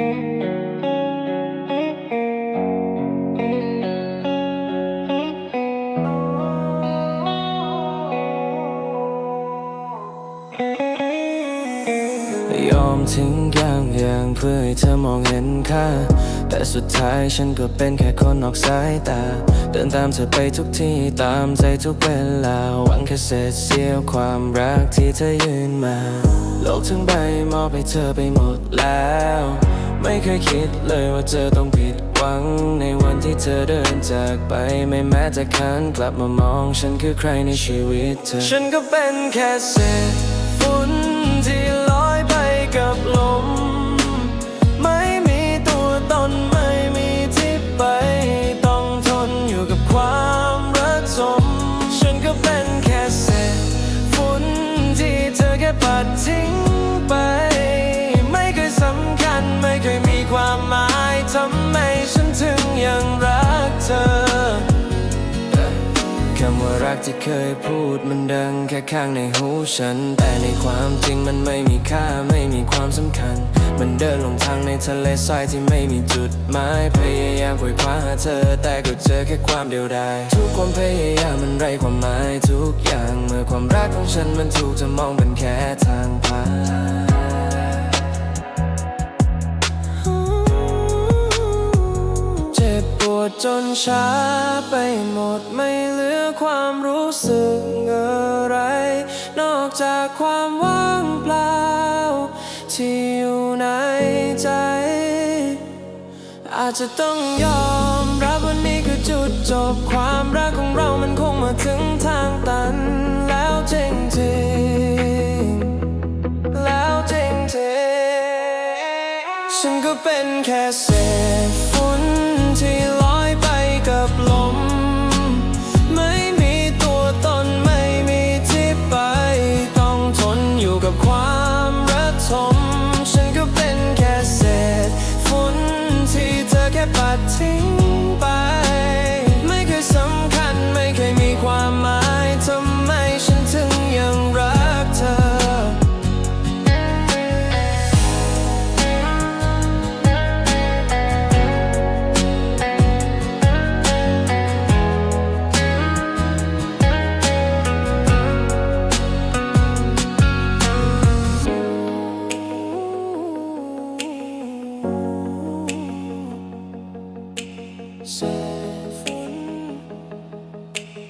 ยอมทิ้งอย่างอย่างเพื่อให้เธอมองเห็นค่า แต่สุดท้ายฉันก็เป็นแค่คนนอกสายตา เดินตามเธอไปทุกที่ตามใจทุกเวลา หวังแค่เศษเสี้ยวความรักที่เธอยืนมา โลกทั้งใบมอบให้เธอไปหมดแล้ว ไม่เคยคิดเลยว่าเธอต้องผิดหวัง ในวันที่เธอเดินจากไปไม่แม้จะคันกลับมามอง ฉันคือใครในชีวิตเธอ ฉันก็เป็นแค่เศษ คำว่ารักที่เคยพูดมันดังแค่ข้างในหูฉัน แต่ในความจริงมันไม่มีค่าไม่มีความสำคัญ มันเดินลงทางในทะเลทรายที่ไม่มีจุดหมายพยายามคุยคว้าหาเธอ แต่ก็เจอแค่ความเดียวดายทุกความพยายามมันไร้ความหมายทุกอย่าง เมื่อความรักของฉันมันถูกจะมองเป็นแค่ทางผ่าน จนช้าไปหมดไม่เหลือความรู้สึกอะไร นอกจากความว่างเปล่า ที่อยู่ในใจ อาจจะต้องยอมรับวันนี้คือจุดจบความรักของเรามันคงมาถึงทางตันแล้วจริงจริงๆแล้วจริงจริงๆฉันก็เป็นแค่เศษ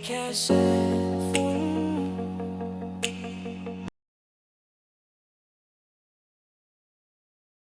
แค่